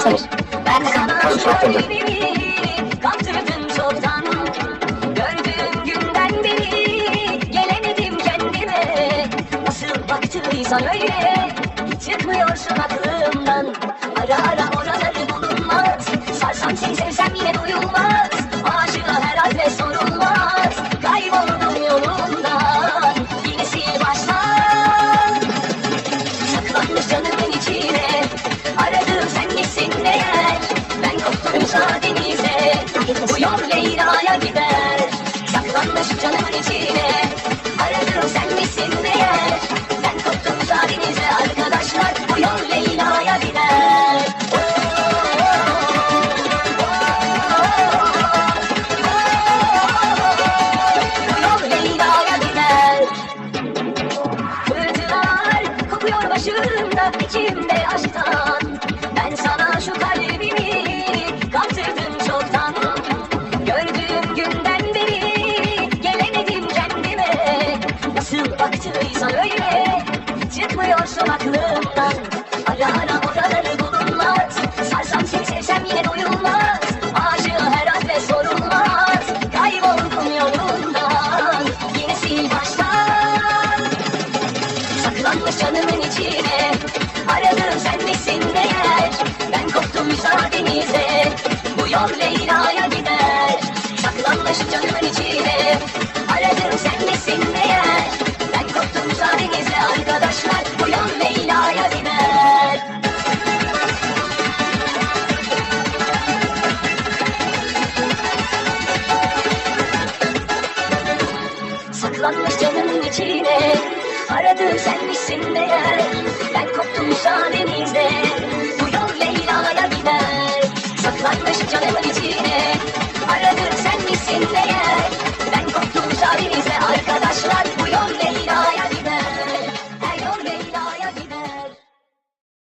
Kapatırız. Ben sana şu Kapatırız. kalbimi kaptırdım çoktan. Gördüğüm günden beri gelemedim kendime. Nasıl baktıysan öyle çıkmıyorsun aklımdan. Ara ara oraları bulunmaz. Sarsam seni sevsem yine duyulmaz. Aşığa herhalde sorulmaz. Kayboldum yolundan Yine sil baştan Saklanmış canımın içine koptum müsaadenizle Bu yol Leyla'ya gider. Saklanmış canımın içine. Aradım sen misin eğer Ben koptum müsaadenizle Arkadaşlar. Bu yol Leyla'ya gider. Bu yol Leyla'ya gider. Fırtınalar kopuyor başımda içimde aşktan. Ben sana aklımdan Ara ara oraları bulunmaz Sarsam sevsem yine doyulmaz Aşığı herhalde sorulmaz Kayboldum yolundan Yine sil baştan Saklanmış canımın içine Aradım sen misin Ben koptum müsaadenizle Bu yol Leyla'ya gider Saklanmış canımın içine Aradım sen misin eğer Aradım sen misin eğer Ben koptum müsaadenizle